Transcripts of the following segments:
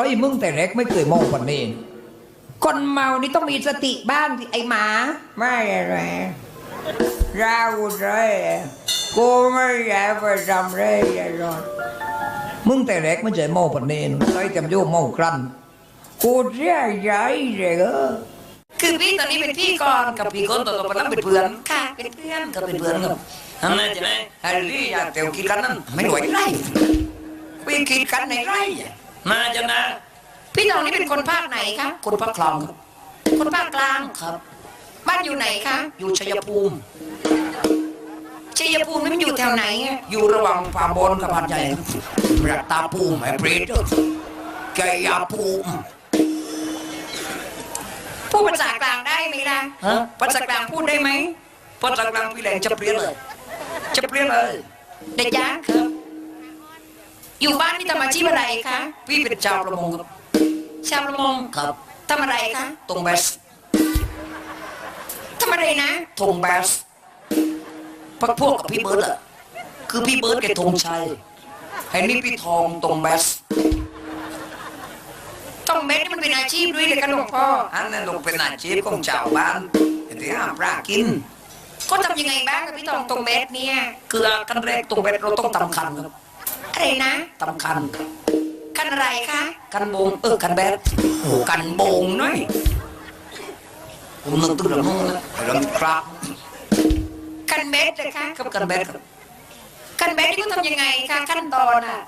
ซอยมึงแต่แรกไม่เคยมองคนนี้คนเมานี่ต้องมีสติบ้างสิไอหมา ไม่อะไรเราเลยกูไม่อยากไปทำเลยหรอกมึงแต่แรกไม่เคยมองคนนี้ซอยจำโยมมองครั้นกูเสียใจเลยเออคือพี่ตอนนี้เป็นพี่ก่อนกับพี่คนต่อๆไปนั้นเป็นเพื่อนค่ะเป็นเพื่อนก็เป็นเพื่อนกับทำไมจะไหนฮร์รี่อยากเตียวกินกันนั่นไม่ไหวไรไปคิดกันในไร มาจะนะ พี่ตองนี่เป็นคนภาคไหนคะคนพักคลองครับ คนภาคกลางครับ บ้านอยู่ไหนคะ อยู่ชัยภูมิ ชัยภูมินี่มันอยู่แถวไหนอะอยู่ระหว่างป่าบนกับพันใหญ่ครับรัตตาภูมิไอ้เปรตแกยาภูมิพูดภาษากลางได้ไหมล่ะฮะภาษากลางพูดได้ไหมภาษากลางพี่แหลงจะเปลี่ยนเลย จะเปลี่ยนเลยเด็กยักษ์ครับ อยู่บ้านนี่ทำอาชีพอะไรคะพี่เป็นชาวประมงครับชาวประมงครับทำอะไรคะตรงแบสทำอะไรนะธงแบสพักพวกกับพี่เบิร์ดอะคือพี่เบิร์ดแกธงชัยไอ้นี่พี่ทองตรงแบสต้องเม็ดนี่มันเป็นอาชีพด้วยเลยกันหลวงพ่ออันนั้นลงเป็นอาชีพของชาวบ้านที่ห้ามปลากินก็ทำยังไงบ้างกับพี่ตองตรงเม็ดเนี่ยคือขั้นแรกตรงแบสเราต้องตำคันครับ อะไรนะตำคันกันอะไรคะกันโบงเออกันแบสโอ้กันโบงหน่อยผมนึกตึ้งละมึงนะไอ้ลำครับกันเม็ดเลยคะกับกันแบสครับกันเม็ดนี่ก็ทำยังไงคะขั้นตอนอะ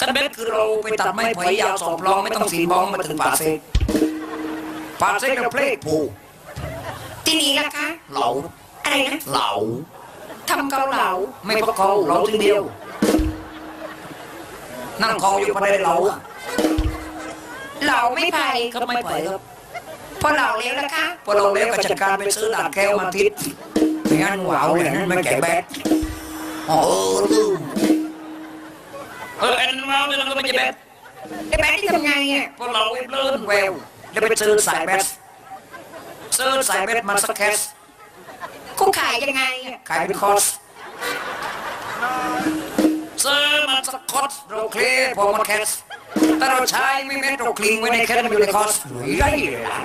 กันแบสคือเราไปตัดไม้ไผ่ยาวสองปลองไม่ต้องสีบองมาถึงป่าเซกป่าเซกเราเพลกผูที่นี้ล่ะคะเหลาอะไรนะเหลาทำเกาเหลาไม่พอเขาเหลาทีเดียว นั่งคออยู่ประเดี๋ยวเหลาอะเหลาไม่ไผ่ก็ไม่ไปครับพอเหลาแล้วล่ะคะพอเราเลี้ยงก็จัดการไปซื้อดาดแก้วมาทิศไม่งั้นหวาวเลยนั่นไม่แก่แบดอ๋อเออลืมเออไอ้นั่นหวาวเลยเราก็ไม่แก่แบดไอ้แบดนี่ทำไงอะพอเราเว็บเลื่อนแววแล้วไปซื้อสายแบดซื้อสายแบดมาสักแคสกูขายยังไงอะขายเป็นคอร์สซื้อ มาสักอร์สเรเคลียร์พอมาแคสแต่เราใช้ไม่แม้เรคลิงไว้ในแคสมันอยู่ในคอสไรเลยล่ะ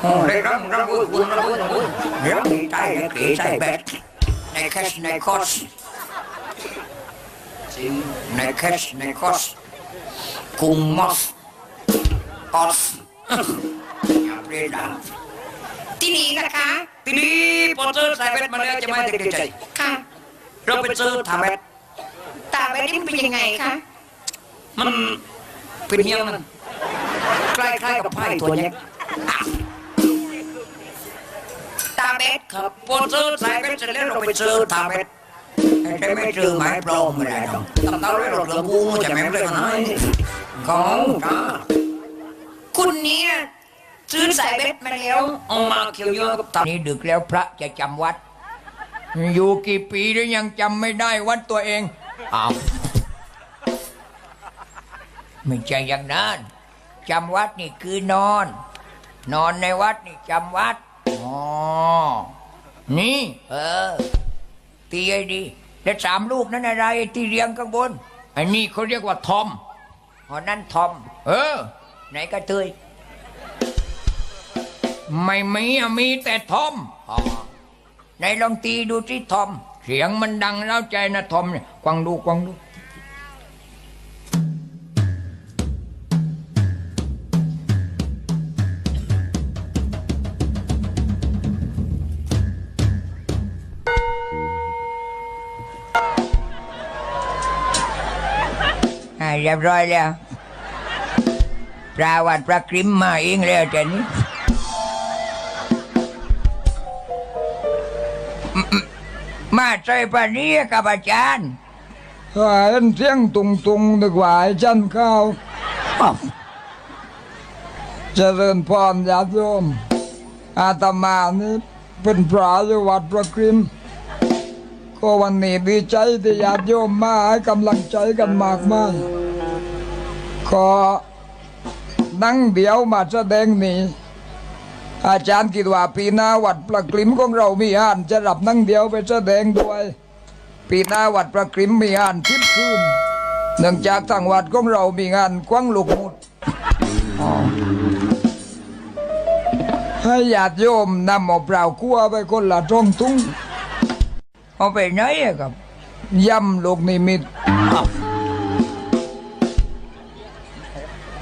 โอ้ได้รับรับบุญบุญรับบุญบุญเดี๋ยวมีใจและเก๋ใจแบดในแคชในคอสจริงในแคชในคอสคุมมอสออสอย่าเปลี่ยดังที่นี้ล่ะคะทีนี้พอเจอสายแบดมาแล้วจะไม่ติดใจค่ะเราไปเจอทาแบด ตาแบดนี่มันเป็นยังไงคะมันเป็นเหี้ยังนั่นคล้ายๆกับไพ่ตัวเนี้ยตาแบดครับพอเจอสายแบดเสร็จแล้วเราไปเจอทาแบดไอ้ไม่เจอไม้ปลอมไม่ได้หรอกตำเต้าได้หรอกเหลือกูจะแม่งเลยกันไหนของจ้าคุณเนี่ยซื้อสายแบดมาแล้วเอามาเขียวเยอะกับตานี่ดึกแล้วพระจะจำวัด อยู่กี่ปีแล้วยังจำไม่ได้วัดตัวเอง อาไม่ใช่อย่างนั้นจำวัดนี่คือนอน นอนในวัดนี่จำวัดอ๋อนี่ เออตีไอ้ดีแล้วสามลูกนั้นอะไรที่เรียงข้างบนอันนี้เขาเรียกว่าทอมอ๋อนั่นทอม เออ ไหนกระเทยไม่มีอะมีแต่ทอมอ๋อไหนลองตีดูที่ทอม เสียงมันดังเล่าใจนะทอมเนี่ยกวางดูกวางดูเรียบร้อยแล้วปราวัดพระกริมมาเองแล้วแต่นี้ มาใจปานี้กับอาจารย์หายเสียงตุงตุงๆดีกว่าอ้จันข้าวอ้าเจริญพรญาติโยม อาตมานี่เป็นพระอยู่วัดพระกริมก็วันนี้ดีใจที่ญาติโยมมาให้กำลังใจกันมากมายขอนั่งเดียวมาแสดงนี้ อาจารย์คิดว่าปีหน้าวัดประกริมของเรามีอ่านจะรับนั่งเดียวไปแสดงด้วย ปีหน้าวัดประกริมมีอ่านทิพย์คืนเนื่องจากทางวัดของเรามีงานกว้างลูกมุดให้ญาติโยมนำหมอเปล่าคั่วไปคนละตรงตุ้งเอาไปไหนอะครับย่ำลูกนิมิต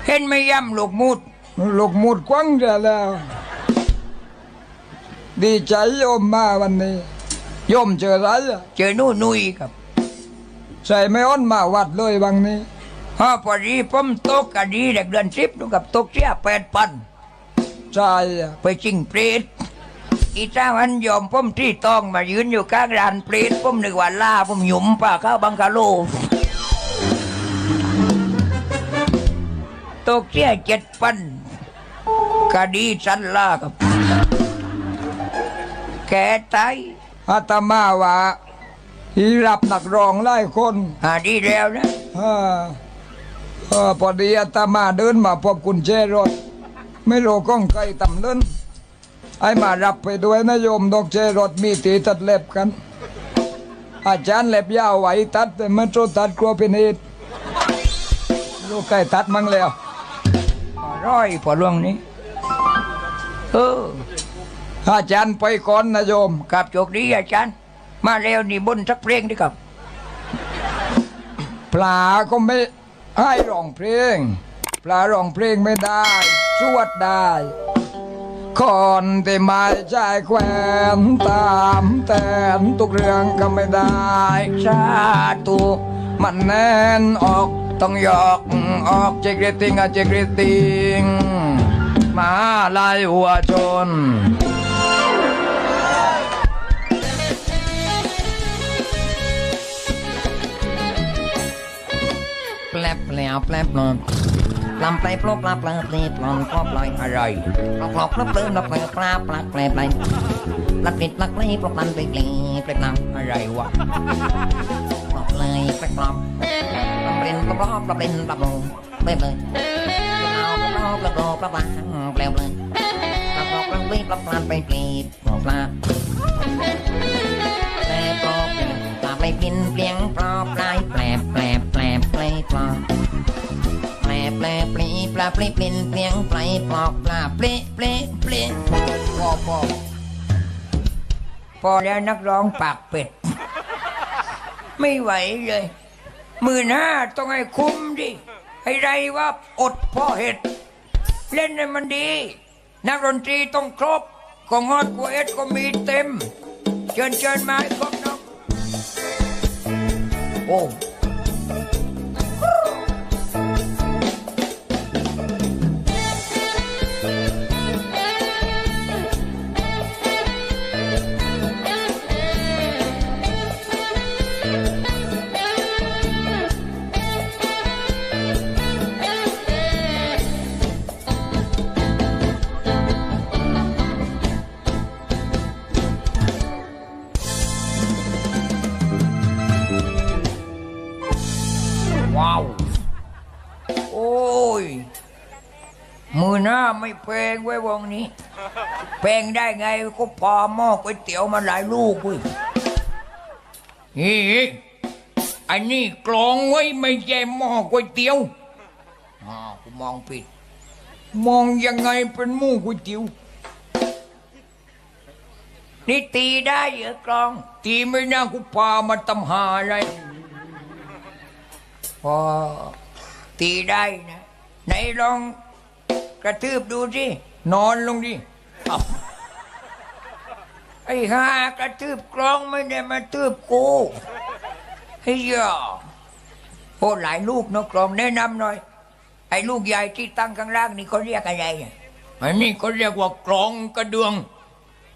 เห็นไม่ย่ำลูกมุดลูกมุดกว้างจะแล้ว ดีใจโยมมาวันนี้โยมเจออะไรอะเจอหนู่นุยครับใส่ไม่อ้อนมาวัดเลยบางนี้ฮะพอดีผมตกกันดีเด็กเดือนสิบนู่นกับตกเสียแปดพันใช่อะไปจิงเปรตอีเจ้าวันยอมผมที่ต้องมายืนอยู่ข้างร้านเปรตผมนึกว่าล่าผมหยุมป่าเข้าบังกะโลตกเสียเจ็ดพันคดีสันล่าครับ แกตายอาตมาว่าฮีรับนักร้องไล่คนหาดีแล้วนะอาเออพอดีอาตมาเดินมาพบกุญแจรถ ไม่รู้ก้องไกลตำเลินไอ้มารับไปด้วยนะโยมดอกเจรถมีตีตัดเล็บกัน อาจารย์เล็บยาวไหวตัดแต่มันโจตัดกลัวเป็นเหตุลูกไก่ตัดมั่งแล้วร้อยพอล่วงนี้เออ อาจารย์ไปก่อนนะโยมกับโชคดีอาจารย์ มาแล้วนี่บนสักเพลงดีครับ ปลาก็ไม่ให้ร้องเพลง ปลาร้องเพลงไม่ได้ สวดได้คนที่ไม่ใจแควนตามแต่นทุกเรื่องก็ไม่ได้สาธุมันแน่นออกต้องยอกออกเจกเรติงอะเจกเรติงมาลายหัวชน ลบแปลวแปลบนลำไปปลบลาปลาเปลปลอนปลอบลอยอะไรปลอกปลอกปลอบเปลืมปลอกเปลือปลาปลาแปลบลายปลัดปิดปลักเลยปลอกลันไปเปลเปลปลาอะไรวะปลอกเลยปลปลอบปลอกเป็นปลอกปลอกเป็นปลอกลงเปลเลยปลอกปลอกปลอกปลอกปลอกปลาแปลเลยปลอกปลอกปลอกปลอกปลากลันไปเปลปลอกปลาแปลปลอบแปลปลาไปพินเปลียงปลอบปลา ลีปลาปลีปลินเปลียงปลายปลอกปลาเปลเปลเปลพอพอพอแล้วนักร้องปากเป็ด ไม่ไหวเลยมือหน้าต้องให้คุ้มดิให้ไรว่าอดพ่อเห็ด เล่นให้มันดี นักดนตรีต้องครบก็งอดกัวเอ็ดก็มีเต็ม เชิญเชิญมาให้ครบน้องโอ้ เพลงไว้วงนี้ เพลงได้ไงก็พอหม้อก๋วยเตี๋ยวมาหลายลูกเว้ยนี่อันนี้กลองไว้ไม่ใช่หม้อก๋วยเตี๋ยวอ๋อกูมองผิดมองยังไงเป็นหม้อก๋วยเตี๋ยวนี่ตีได้เหรอกลอง ตีไม่น่ากูพามาตำหาอะไรพอตีได้นะไหนลอง กระทืบดูสินอนลงดิอไอ้หากระทืบกลองไม่ได้มาทืบกูเฮ้ยโอ้หลายลูกนอะกลองแนะนำหน่อย ไอ้ลูกใหญ่ที่ตั้งข้างล่างนี่เขาเรียกอะไรเนี่ยอันนี้เขาเรียกว่ากลองกระเดือง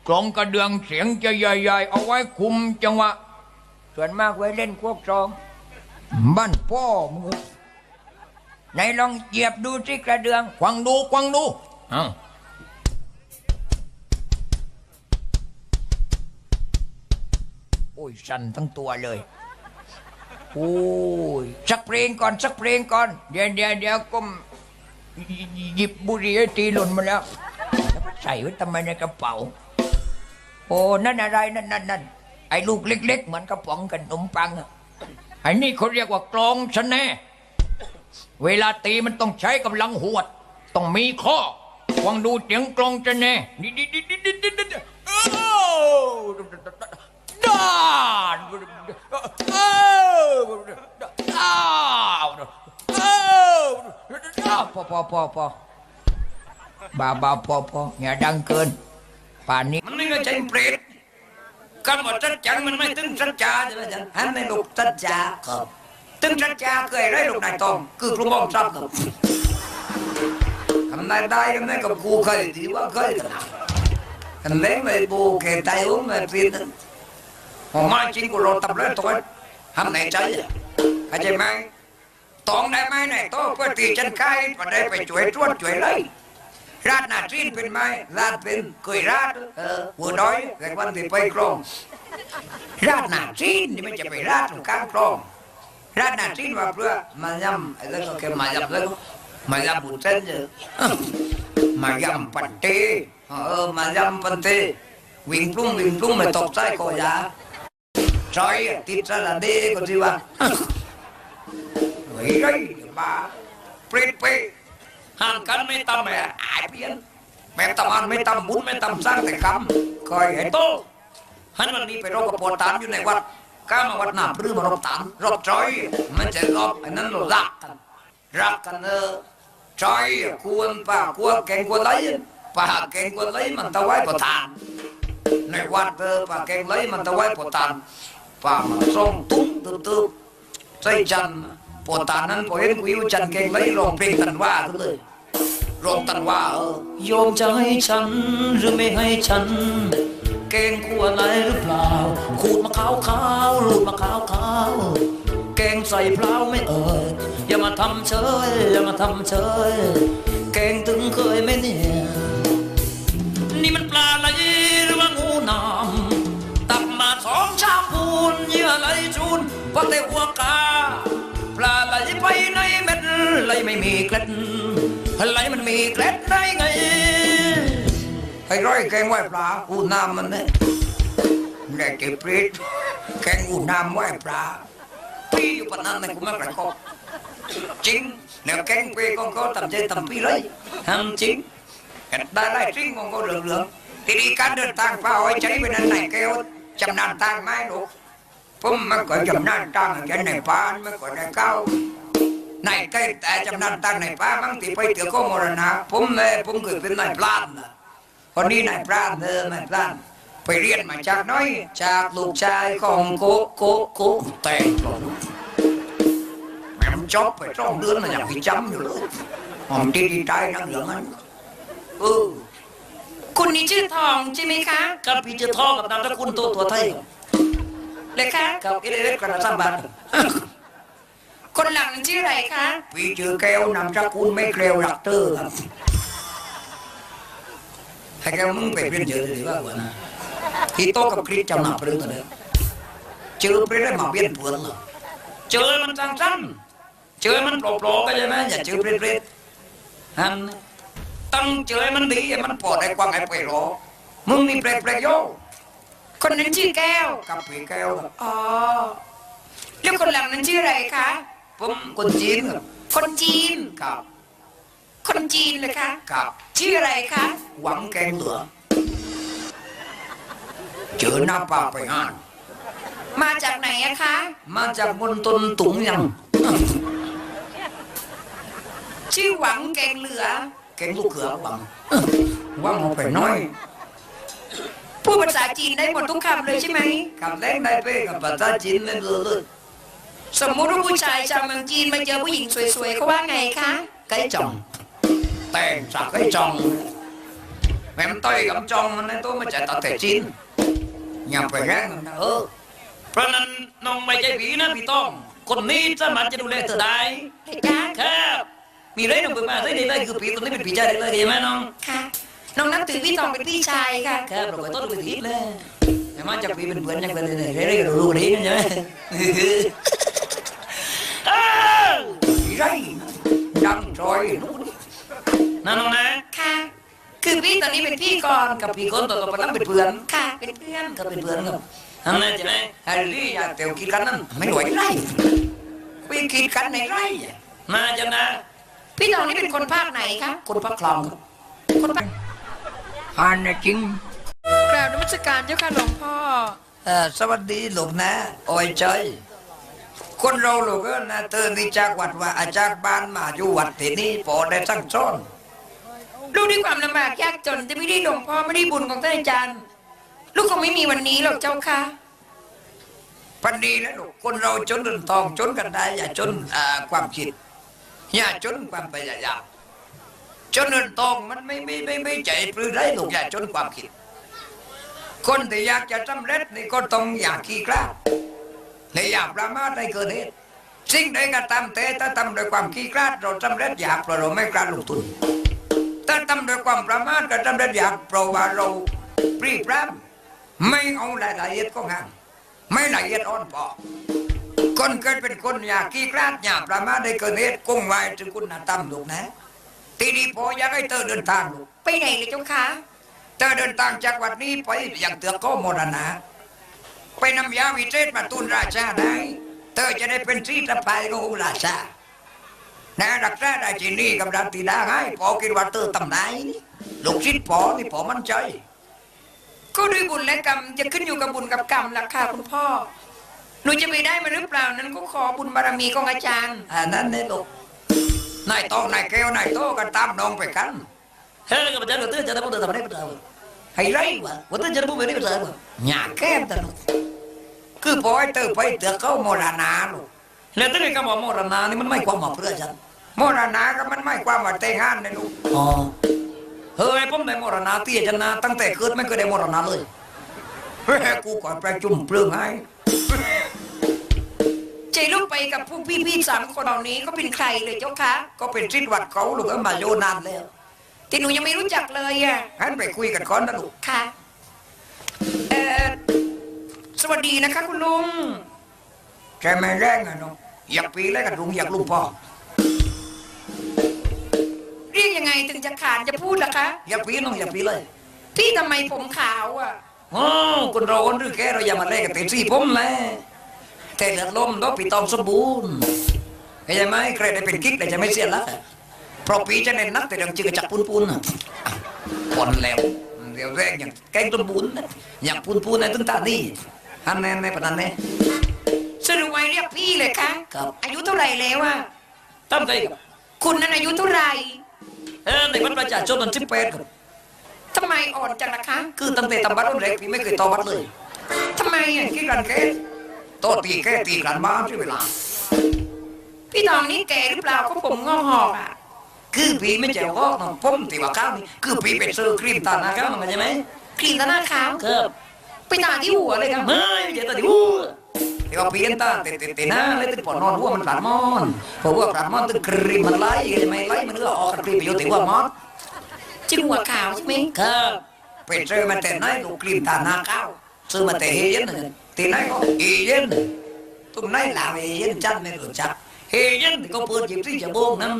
กลองกระเดืองเสียงจะใหญ่ๆเอาไว้คุมจังหวะส่วนมากไว้เล่นพวกซองบ้านพ่อมึง ไหนลองเหยียบดูสิกระเดือง ควังดูควังดูอ้าวโอ้ยสั่นทั้งตัวเลยโอ้ยสักเพลงก่อนสักเพลงก่อน เดี๋ยวเดี๋ยวเดี๋ยวก้มหยิบบุหรี่ให้ตีหล่นมาแล้วแล้วมันใส่ไว้ทำไมในกระเป๋า โอ้นั่นอะไรนั่นนั่นนั่นไอ้ลูกเล็ก ๆ เหมือนกระป๋องขนมปังอะอันนี้เขาเรียกว่ากลองชะแน่ เวลาตีมันต้องใช้กำลังหวด ต้องมีข้อควังดูเสียงกลองจะแน่ดิดิดิดิดิดิดิโอ้ด้านโอ้ด้าโอ้ด้านพอพอพอพอบาบาพอพออย่าดังเกิน ป่านนี้มันไม่ใช่เปรตกัรหมดสัจจังมันไม่ถึงสัจจาใช่ไหมจันฮันใลูกสัจจาครับ 뜬천자 그 애를 cứ 똥 그룹 엄청 그 hôm nay đây hôm nay cầm cua khơi thì quá khơi thành lấy mày bù kề tay uống mày phiên hôm mai chính của lô tập lên thôi hôm nay cháy hả chị mai. Tổng đại mai này, tôi có tì chân khai, và đây phải chuối chuốt chuối lấy. Rát nà chín bên mai rát bên cười rát ờ, vừa đói, gạch quan thì bay krong rát nà chín thì mới chạy phải rát trong cam krong รัฐนาทีว่าเพื่อมายำแล้วก็แกมายำแล้วมายำบุตรเจอมายำปัตเตเออมายำปัตเตวิ่งรุ่งวิ่งรุ่งไม่ตกใจก็ยาซอยติดสระเดก็ที่ว่าเฮ้ยไรบ้าเปรตไปห่างกันไม่ต่ำแม่ไอ้เพี้ยนแม่ต่ำอันไม่ต่ำบุญไม่ต่ำสร้างแต่คำคอยไอ้โตฮันวันนี่ไปรบกับปอตานอยู่ในวัด ก้ามวัดนาพรื้มารบตานรบจอยมันจะรบอ้นั้นเรารักกันรักกันเออจอยควรป่าควรแกงควรไหลป่าแกงควรไหลมันตะไว้ปวดตานในวัดเออป่าแกงไหลมันตะไว้ปวดตานป่ามันส่งตุ้มตึ๊บตึ๊บใจจันปวดตานนั้นพอเห็นกูอยู่จันทร์แกงไหลร้องเพลงตันว่าขึ้นเลยร้องตันว่าเออโยมจะให้ฉันหรือไม่ให้ฉัน เกรงขัวอะไรหรือเปล่า ขูดมะขาวขาวลูดมะขาวขาวเกรงใส่เปล่าไม่เอ่ยอย่ามาทำเฉยอย่ามาทำเฉยเกรงถึงเคยไหมเนี่ยนี่มันปลาไหลหรือว่างูนามตักมาสองชามพูนเยื่อไหลจูนพราะแต่หัวกา ปลาไหลไปในเม็ดไหลไม่มีเกล็ดไหลมันมีเกล็ดได้ไง thấy rồi cái ngoại phá u nam mình đấy này cái prết, cái u nam ngoại phá pi bản bạn này cũng mất phải không chính, nếu cái quê con có tầm chơi tầm pi lấy hàng chính. Ta lại chính con có lượng lượng. Thì đi cắt được tang phá hỏi cháy bên anh này kêu chầm nàn tang mai đủ phun mà có chầm nàn tang cái này phá mới có này cao. Này cây tại chầm nàn tang này phá mang thì phải tự có một lần nào. Phun phum phun gửi bên này plan. คนนี้นายพรานเธอมันพรานไปเรียนมาจากน้อย จากลูกชายของกุ๊กกุ๊กกุ๊กเตะแม่มอบไปสองเดือนมันยังพิจำอยู่เลยผมที่ดีใจนั่งหลืองนั้เออคุณนี่ชื่อทองใช่ไหมคะกับพี่ชื่อทองกับนามสกุณตัวตัวไทยเลยคะกับเอเล็กกระสัมบัตคนหลังชื่ออะไรคะพี่ชื่อแก้วนามสกุณไม่เกลียวหลักเตอร์ ให้แกมึงไปเรียนเยอะเลยว่าหัวนะที่โตกับคริสจำหน้าเปลืองเลยเจอไปได้มาเปลี่ยนเปลืองเหรอเจอมันสั้นๆเจอมันโปร่งๆก็ใช่ไหมอย่าเจอเปรตๆฮันตั้งเจอมันดีมันมันปอดไอ้กวางไอ้ไปรอมึงนี่เปลกเปลกโยคนนั้นชื่อแก้วกับผีแก้วอ๋อแล้วคนหลังนั้นชื่ออะไรคะผมคนจีนครับคนจีนกับ คนจีนเลยคะกับชื่ออะไรคะหวังแกงเหลือเจอหน้าป่าไปงาน มาจากไหนอะคะ มาจากบนต้นตุงยัง ชื่อหวังแกงเหลือ แกงลูกเขือหวังหวังเอาไปน้อยพูดภาษาจีนได้หมดทุกคำเลยใช่ไหมกับแรงได้เป้กับภาษาจีนไม่รู้เลยสมมุติว่าผู้ชายชาวเมืองจีนมาเจอผู้หญิงสวยๆเขาว่าไงคะไก่จ่อง แต่งสักไก่จ่องแม่มต้อยกับจ่องมันในตัวมาจากตะแต่จีนอย่าไปแรงมันนะเออเพราะนั้นน้องไม่ใช่ผีนะพี่ต้อง คนนี้สามารถจะดูแลเธอได้เห็นจ้าครับมีเรื่องเปิดมาได้เลยคือผีตัวนี้เป็นผีใจได้เลยใช่ไหมน้องค่ะน้องนับถือพี่ทองเป็นพี่ชายค่ะครับเราไปต้นไปทีเลยแต่มาจากผีเป็นเพื่อนยังเป็นเลยเรื่อยๆรู้ๆนี้ใช่ไหมอ้าวไรดังจอยนู่น นั่นน้องนะ ค่ะ คือพี่ตอนนี้เป็นพี่ก่อนกับพี่คนต่อๆไปแล้วเป็นเพื่อนค่ะ เป็นเพื่อนก็เป็นเพื่อนครับอันนั้นใช่ไหมไอ้ลี่อยากเตียวกินกันนั่นไม่ไหวไรไปกินกันในไรมาจะนะ พี่ทองนี่เป็นคนภาคไหนคะคนพักคลองครับคนภาคอ่านนะจริงกราบนมัสการเจ้าค่ะหลวงพ่อเออสวัสดีลูกนะโอ้อยใจคนเราลูกเออนะเตือนที่จากวัดว่าอาจารย์บ้านมาอยู่วัดที่นี่พอได้สั่งสอน ลูกด้วยความลำบากยากจนจะไม่ได้หลวงพ่อไม่ได้บุญของท่านอาจารย์ ลูกคงไม่มีวันนี้หรอกเจ้าค่ะพันดีแล้วลูกคนเราจนเงินทองจนกันได้อย่าจนความคิดอย่าจนความพยายามจนเงินทองมันไม่ไม่ไม่ไม่ใจปลื้มได้ลูกอย่าจนความคิด คนที่อยากจะสำเร็จนี่ก็ต้องอยากขี้กล้าและอยากประมาทในเกินเหตุสิ่งใดก็ตามแต่ถ้าทำด้วยความขี้กล้าเราสำเร็จอยากเพราะเราไม่กล้าลงทุน ถ้าทำด้วยความประมาทก็สำเร็จอยากเพราะว่าเราปรีพรำไม่เอารายละเอียดของงานไม่ละเอียดอ่อนพอคนเกิดเป็นคนอยากขี้กล้าอยากประมาทในเกินเหตุคงไว้ถึงคุณธรรมลูกนะ ทีนี้พออยากให้เธอเดินทางลูกไปไหนเลยเจ้าค่ะเธอเดินทางจากวัดนี้ไปอย่างเตือกโกโมรณะไปนำยาวิเศษมาตุนราชาได้เธอจะได้เป็นที่สะพายขององค์ราชา นะรักษาได้ที่นี่กับดันตีดาให้พอคิดว่าเธอตำไหนลูกชิดพอนี่พอมั่นใจ ก็ด้วยบุญและกรรมจะขึ้นอยู่กับบุญกับกรรมล่ะค่ะคุณพ่อหนูจะไปได้มาหรือเปล่านั้นก็ขอบุญบารมีของอาจารย์อันนั้นเนี่ยลูกนายโตนายแก้วนายโตกันตามน้องไปกันเฮ้ยกับอาจารย์เราเตือนจะได้พวกเธอทำอะไรก็ได้ให้ไรวะว่าเตือนจะได้พวกไม่ได้ก็ได้หยาแก้มตะลูกคือพอให้เธอไปเตือกเขาโมรณะลูก แล้วตั้งแต่คำว่ามรณะนี่มันไม่ความหมายเพื่ออาจารย์โมรณะก็มันไม่ความว่าแต่งงานนะลูกอ๋อเฮ้ยผมได้มรณะที่อาจารย์นะตั้งแต่เกิดไม่เคยได้มรณะเลยเฮ้ยกูก่อนประชุมเปลืองให้ใจลูกไปกับพวกพี่ๆสามคนเหล่านี้ก็เป็นใครเลยเจ้าคะ ก็เป็นชิดวัดเขาลูกก็มาโยนานแล้วแต่หนูยังไม่รู้จักเลยอะงั้นไปคุยกันก่อนนะลูกค่ะเอ่อสวัสดีนะคะคุณลุงใช่ไหมแรงอะน้อง อยากปีแล้วกันลุงอยากลุงพ่อเรียกยังไงถึงจะขานจะพูดล่ะคะอยากปีน้องอยากปีเลย พี่ทำไมผมขาวอะอ๋อคนเราคนหรือแค่เราอย่ามาเล่นกับเต็มที่ผมแหละแต่เลือดลมต้องปีตองสมบูรณ์เข้าใจไหมใครได้เป็นกิ๊กแต่จะไม่เสียละเพราะปีจะเน้นนักแต่เรื่องจืดจักปุนปุนอะคนแล้วเดี๋ยวแรกอย่างแกงต้นบุญนะอย่างปุนปุนในต้นตานี่อันแน่ในปนันแน่ สรุปไว้เรียกพี่เลยคะครับอายุเท่าไหร่แล้วอะตั้งใจกับคุณนั้นอายุเท่าไหร่เออในวัดประชาชนมันสิบสิบแปดครับทำไมอ่อนจังล่ะคะ คือตั้งแต่ตำบัดรุ่นแรกพี่ไม่เคยต่อบัดเลยทำไมอะคิดกันแค่โตตีแค่ตีกันบ้านใช่เวลา พี่ทองนี่แก่หรือเปล่าก็ผมงอกหอกอะคือผีไม่เจ้าก็น้องผมตีว่าข้าวนี่คือผีเป็นซื้อครีมตาหน้านะคข้ารับวมันใช่ไหมครีมตาหน้าขาวครับไปตาที่หัวเลยครับไม่ไม่ใช่ตัวที่อู้ ที่ว่าเปลี่ยนตาเตะเตะเตะหน้าเลยตึงปอนนอนหัวมันปาดมอนเพราะว่าปาดมอนตึงครีมมันไล่ไม่ไล่มันก็อออกครีมไปอยู่ที่หัวมอดจิหัวขาวใช่ไหมครับเป็นซื้อมาแต่ไหนลูกครีมตาหน้าข้าวซื้อมาแต่เฮเย็นน่ะที่ไหนก็เฮเย็นตุ้มไหนลาวเฮเย็นจันไม่รู้จักเฮเย็นก็เปิดจิบที่จะโบงนั่น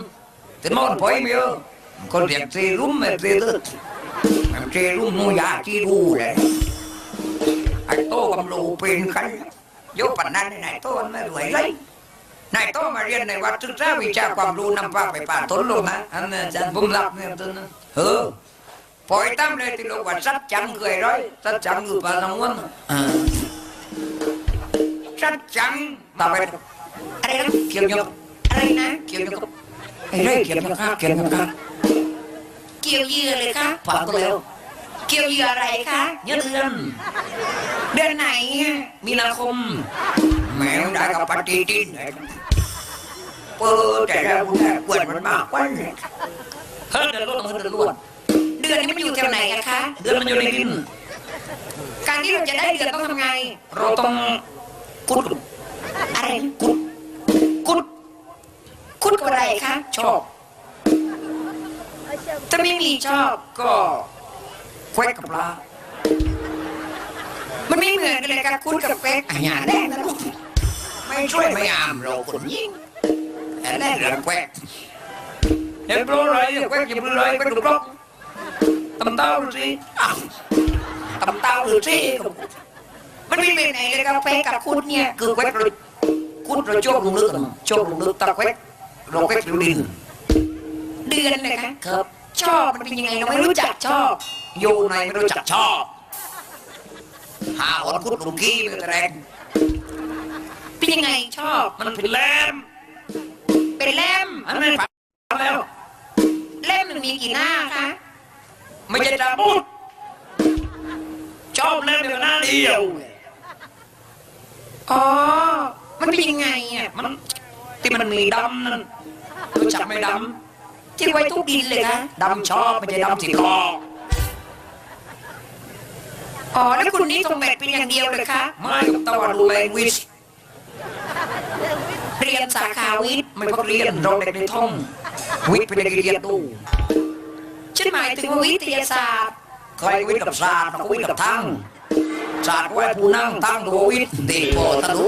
แต่มอนพอยไม่เยอคนเรียกเซรุ่มไม่เซเลือดมันเซรุ่มนูยาที่รู้เลยไอ้โตกำลูเป็นใคร ยกปันนั้นนายโตมันไม่รวยเลยนายโตมาเรียนในวัดศึกษาวิชาความรู้นำพาไปป่าต้นลงนะอันนั้นอาจารย์ผมรับเนี่ยต้นนั้นเออปล่อยตั้มเลยที่ลูกว่าสัดจังเคยร้อยสัดจังคือปลาน้ำมันอ่าสัดจังตาไปอะไรนะเกี่ยวยกอะไรนะเกี่ยวยกไอ้เรื่องเกี่ยวยกเกี่ยวยกเกี่ยวเหยื่อเลยคะผ่านก็แล้ว เกี่ยวเหยื่ออะไรคะเยอะเดือน เดือนไหนอะมีนาคม แมวได้กับปฏิทินเปิดแต่แล้วคุณแม่กวนมันมากกว่าเนี่ยเฮ้ยเดือนรวดมันเดือนรวดเดือนนี้มันอยู่แถวไหนอะคะ เดือนมันอยู่ในดิน การที่เราจะได้เดือนต้องทำไง เราต้องกุดอะไรนะกุดกุดคุดกับอะไรคะ ชอบ ถ้าไม่มีชอบก็ แควกกับปลามันไม่เหมือนกันเลยค่ะคุดกับเป๊กอันนี้แน่นะลูกไม่ช่วยไม่อามเราคนยิ่งแต่แน่เรื่องแควกเห็นปรอะไรแควกจะปลืออะไรแควกถูกกรอกตำเต้าดูสิอ้าวตำเต้าหรือที่มันมันมีเป็นไหนเลยกับแฟกับคุณเนี่ยคือแควกเราคุดเราโจกลงลึกโจกลงลึกตะแควกเราแควกอยู่ดินเดือนเลยคะครับชอบมันเป็นยังไงเราไม่รู้จักชอบ อยู่ในไม่รู้จักชอบ หาอดคุดลุงกี้ไปแต่แรงเป็นยังไงชอบมันเป็นแหลมเป็นเล่มอันนั้นฝันแล้วเล่มมันมีกี่หน้าคะไม่ใช่ดาบุดชอบแหลมเดียวหน้าเดียวอ๋อมันเป็นยังไงอะมันที่มันมีดำนั่นรู้จักไหมดที่ไว้ทุกดินเลยคะำดำชอบไม่ใช่ดำสีคอ อ๋อ แล้วคุณนี่ตรงแบกเป็นอย่างเดียวเลยคะไม่ตะวันดูแลวิชเรียนสาขาวิทย์ไม่พักเรียนเราเด็กในท่อง วิทย์เป็นเด็กเรียนตู้ฉันหมายถึงว่าวิทยาศาสตร์ใครวิทย์กับศาสตร์เราวิทย์กับทั้งศาสตร์ไว้ผู้นั่งตั้งดูวิทย์ตีโบตะลุ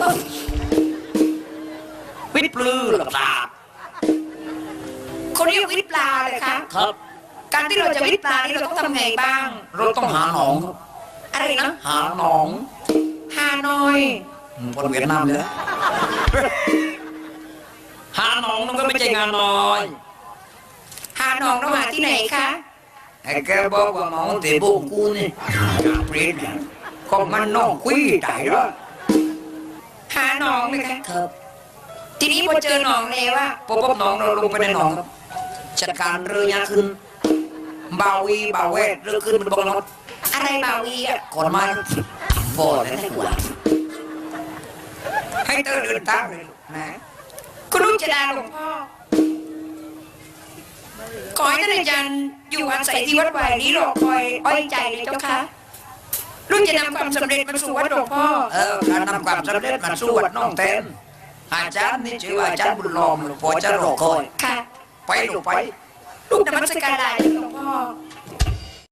วิทย์ปลือกับศาสตร์เขาเรียกวิทย์ปลาเลยคะครับ การที่เราจะวิทย์ปลานี่เราต้องทำไงบ้าง เราต้องหาหนอง อะไรนะหาหนองฮานอยคนเวียดนามเลยหาหนองนั่นก็ไม่ใช่งานน้อยฮานองเราหาที่ไหนคะไอ้แกบอกว่าหมองเตะบุกกูนี่เปลี่ยนเนี่ยก็มันน้องคุยตายแล้วหาหนองเลยคะครับทีนี้พอเจอหนองแล้วว่าพอพบหนองเราลงไปในหนองครับจัดการเรือยาขึ้นบาวีบาเวทเรือขึ้นมันบนรถ อะไรบ่าวีอะก่อนมาโบดเลยให้กว่าให้เธอเดินตามเลยนะคุณลูกจะดาหลวงพ่อขอให้ท่านอาจารย์อยู่อาศัยที่วัดวายนี้รอคอยอ้อยใจเลยเจ้าค่ะลูกจะนำความสำเร็จมาสู่วัดหลวงพ่อ เออการนำความสำเร็จมาสู้วัดน้องแทนอาจารย์นี่ชื่อว่าอาจารย์บุญลอมหลวงพ่อจะรอคอย ค่ะ ไปลูกไป ลูกนมัสการลาเจ้า